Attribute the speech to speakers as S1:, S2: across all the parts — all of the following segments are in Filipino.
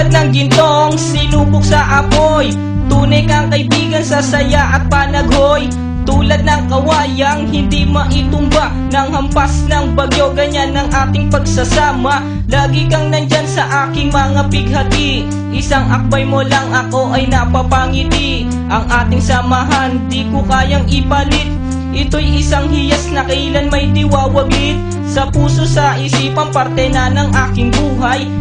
S1: Tulad ng gintong sinubok sa apoy. Tunay kang kaibigan sa saya at panaghoy. Tulad ng kawayang hindi maitumba. Ng hampas ng bagyo Ganyan ang ating pagsasama. Lagi kang nandyan sa aking mga bighati Isang akbay mo lang ako ay napapangiti. Ang ating samahan di ko kayang ipalit. Ito'y isang hiyas na kailan may diwawaglit Sa puso sa isipan parte na ng aking buhay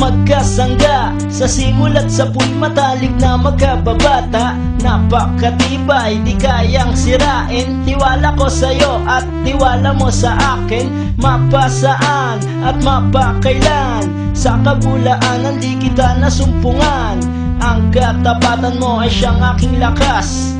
S2: magkasangga. Sa simulat sa puy matalik na magkababata. Napakatibay, di kayang sirain. Tiwala ko sa'yo at tiwala mo sa akin. Mapasaan at mapakailan. Sa kabulaanan di kita nasumpungan. Ang katapatan mo ay siyang aking lakas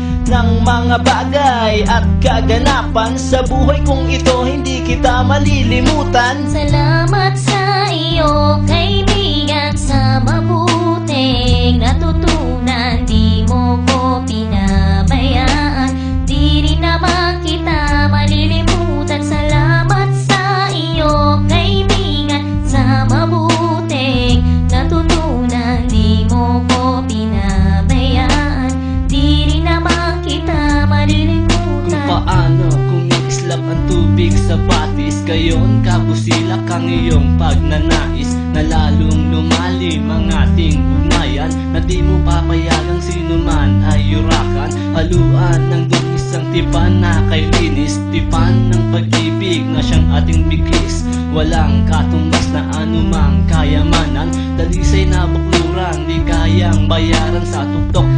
S2: ng mga bagay at kaganapan Sa buhay kong ito hindi kita malilimutan
S3: Salamat sa iyo, kaibigan, sa mabuting natutunan.
S4: Iyong pagnanais Na lalong lumalim ang ating ugnayan Na di mo papayagang sino man ay yurakan. Haluan ng dungis ang tipan na kay linis Tipan ng pag-ibig na siyang ating biglis Walang katumbas na anumang kayamanan Dalisay na bukluran Di kayang bayaran sa tuktok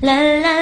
S3: 啦啦